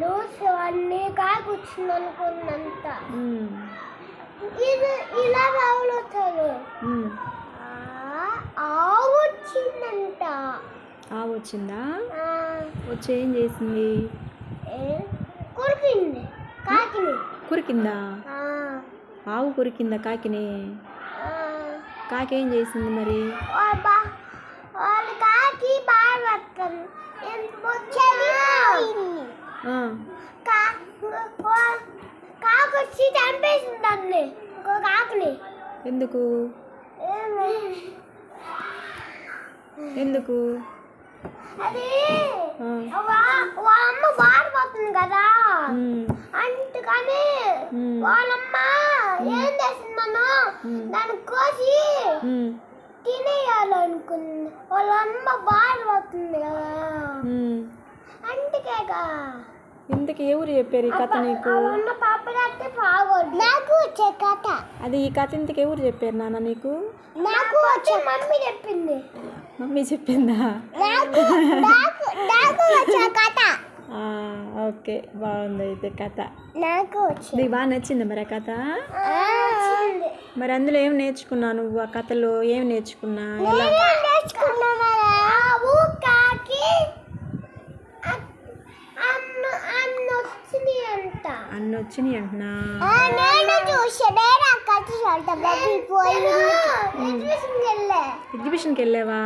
Loose అన్నీ కాకొచ్చింది అనుకున్నంత ఇది ఇలా ఉమ్. ఆవు వచ్చిందంట. ఆవు వచ్చిందా? వచ్చి ఏం చేసింది? కొరికింది. కాకిని. కురికిందా? ఆ, ఆవు కురికిందా కాకిని. కాకి ఏం చేసింది మరి? వాళ్ళ వాళ్ళ కాకి బాగా వస్తుంది. కాకు వచ్చి చంపేసింది దాన్ని. ఇంకో కాకుని. ఎందుకు? ఎందుకు? అది ఆ, వా- వాళ్ళ అమ్మ బాధపడుతుంది కదా అందుకని వాళ్ళమ్మ ఏం చేసిందను ఉమ్, దాన్ని కోసి తినేయాలనుకుంది. వాళ్ళ అమ్మ బాధపడుతుంది కదా. అందుకేగా. ఇంతకు ఎవరు చెప్పారు ఈ కథ నీకు? నాకు వచ్చే కథ. అది ఈ కథ ఇంతకు ఎవరు చెప్పారు నాన్న నీకు? నాకు వచ్చే మమ్మీ చెప్పింది. మమ్మీ చెప్పిందా? నాకు నాకు నాకు వచ్చే కథ. ఆ, ఓకే బాగుంది అయితే కథ. నాకు వచ్చే నీకు బాగా నచ్చింది మరి ఆ కథ? వచ్చింది మరి అందులో ఏం నేర్చుకున్నావు నువ్వు ఆ కథలో? ఏం నేర్చుకున్నా ఎలా ఆవు కాకి అ- అన్న అన్న వచ్చింది అంట అన్ని వచ్చినాయి అంటున్నా. ఎగ్జిబిషన్కి వెళ్ళావా?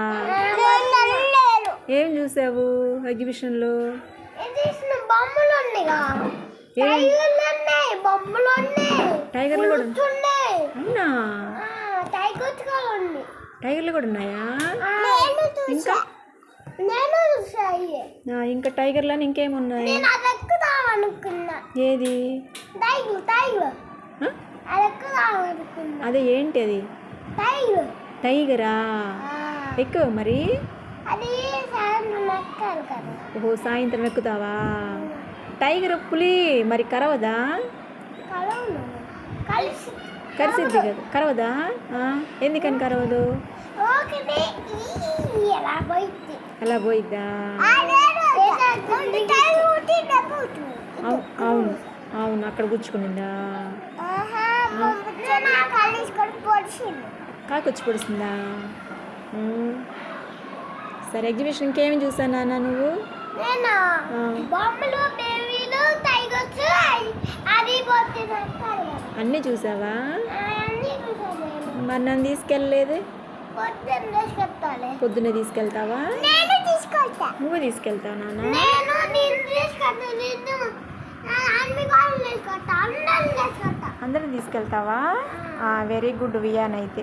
ఏం చూసావు ఎగ్జిబిషన్లో టైగర్లు కూడా అవునా? టైగర్స్ కూడా ఉంది టైగర్లు కూడా ఉన్నాయా? నేను ఇంకా? ఇంకా టైగర్లని ఇంకేమున్నాయి? ఏది? అది ఏంటి అది? టైగర్. ఎక్కువ మరి? ఓహో సాయంత్రం ఎక్కుతావా? టైగర్ పులి మరి కరవదా? కరిసిద్ది కదా. కరవదా? ఎందుకని కరవదు? అలా పోయిద్దా అవు- అవును అవును అక్కడ గుచ్చుకునిందా కాకొచ్చి పొడిసిందా. సరే ఎగ్జిబిషన్ ఇంకేమి చూసాను నాన్న నువ్వు? అన్నీ చూసావా? మరి నన్ను తీసుకెళ్ళలేదు? పొద్దున్న తీసుకెళ్తావా? నువ్వు తీసుకెళ్తావు నాన్న. అందరం తీసుకెళ్తావా? వెరీ గుడ్ వియాన్ అయితే.